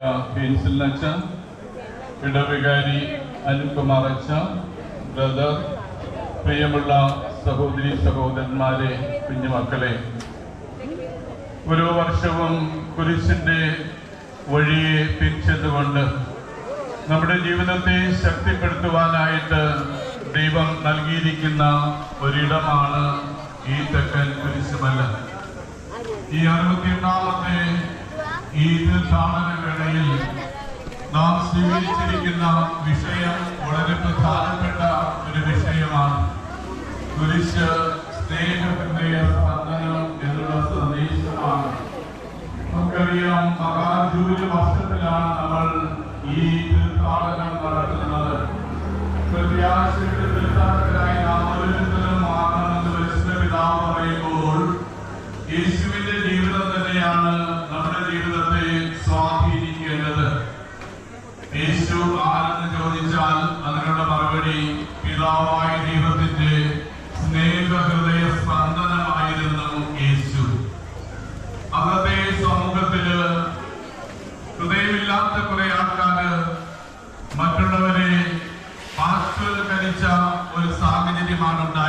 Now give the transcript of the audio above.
ഫീൻസിലച്ച ഇടവികാരി അനിൽകുമാർ അച്ഛൻ ബ്രദർ പ്രിയമുള്ള സഹോദരി സഹോദരന്മാരെ കുഞ്ഞുമക്കളെ. ഓരോ വർഷവും കുരിശിന്റെ വഴിയെ പിരിച്ചതുകൊണ്ട് നമ്മുടെ ജീവിതത്തെ ശക്തിപ്പെടുത്തുവാനായിട്ട് ദൈവം നൽകിയിരിക്കുന്ന ഒരിടമാണ് ഈ തെക്കൻ കുരിശുമല്ല ഈ അറുപത്തിയെട്ടാമത്തെ ഈ തീർത്ഥാടന നാം സ്വീകരിച്ചിരിക്കുന്ന വിഷയം വളരെ പ്രധാനപ്പെട്ട ഒരു വിഷയമാണ്. കുരിശ് സ്നേഹത്തിന്റെ സ്പന്ദനം എന്നുള്ള സന്ദേശമാണ്. നമുക്കറിയാം മഹാജൂല വർഷത്തിലാണ് നമ്മൾ ഈ തീർത്ഥാടനം നടത്തുന്നത്. പ്രത്യാശയുടെ തീർത്ഥാടകരായി നാം ഓരോരുത്തരും മാറണമെന്ന് പരിശുദ്ധ പിതാവ് പറയുമ്പോൾ യേശുവിന്റെ യേശു ആരെന്ന് ചോദിച്ചാൽ അതിനുള്ള മറുപടി പിതാവായ ദൈവത്തിന്റെ സ്നേഹഹൃദയ സ്പന്ദനമായിരുന്നു യേശു. അന്നത്തെ സമൂഹത്തിൽ ഹൃദയമില്ലാത്ത കുറെ ആൾക്കാര് മറ്റുള്ളവരെ പാശ്വൽക്കരിച്ച ഒരു സാഹചര്യമാണ് ഉണ്ടായത്